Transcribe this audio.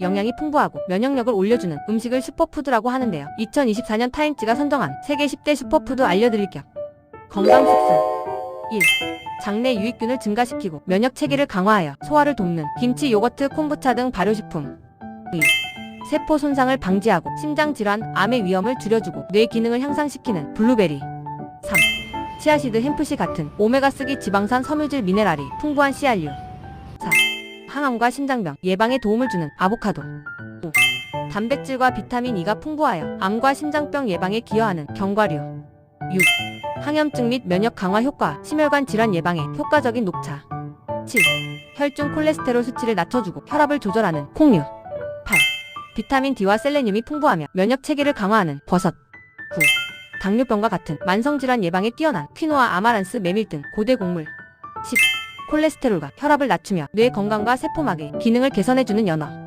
영양이 풍부하고 면역력을 올려주는 음식을 슈퍼푸드라고 하는데요. 2024년 타임지가 선정한 세계 10대 슈퍼푸드 알려드릴 겸 건강 숙성 1. 장내 유익균을 증가시키고 면역 체계를 강화하여 소화를 돕는 김치, 요거트, 콤부차 등 발효식품 2. 세포 손상을 방지하고 심장 질환, 암의 위험을 줄여주고 뇌 기능을 향상시키는 블루베리 3. 치아시드 햄프시 같은 오메가3 지방산 섬유질 미네랄이 풍부한 씨알류 4. 항암과 심장병 예방에 도움을 주는 아보카도 5. 단백질과 비타민 E가 풍부하여 암과 심장병 예방에 기여하는 견과류 6. 항염증 및 면역 강화 효과, 심혈관 질환 예방에 효과적인 녹차 7. 혈중 콜레스테롤 수치를 낮춰주고 혈압을 조절하는 콩류 8. 비타민 D와 셀레늄이 풍부하며 면역 체계를 강화하는 버섯 9. 당뇨병과 같은 만성질환 예방에 뛰어난 퀴노아 아마란스 메밀 등 고대 곡물 10. 콜레스테롤과 혈압을 낮추며 뇌 건강과 세포막의 기능을 개선해주는 연어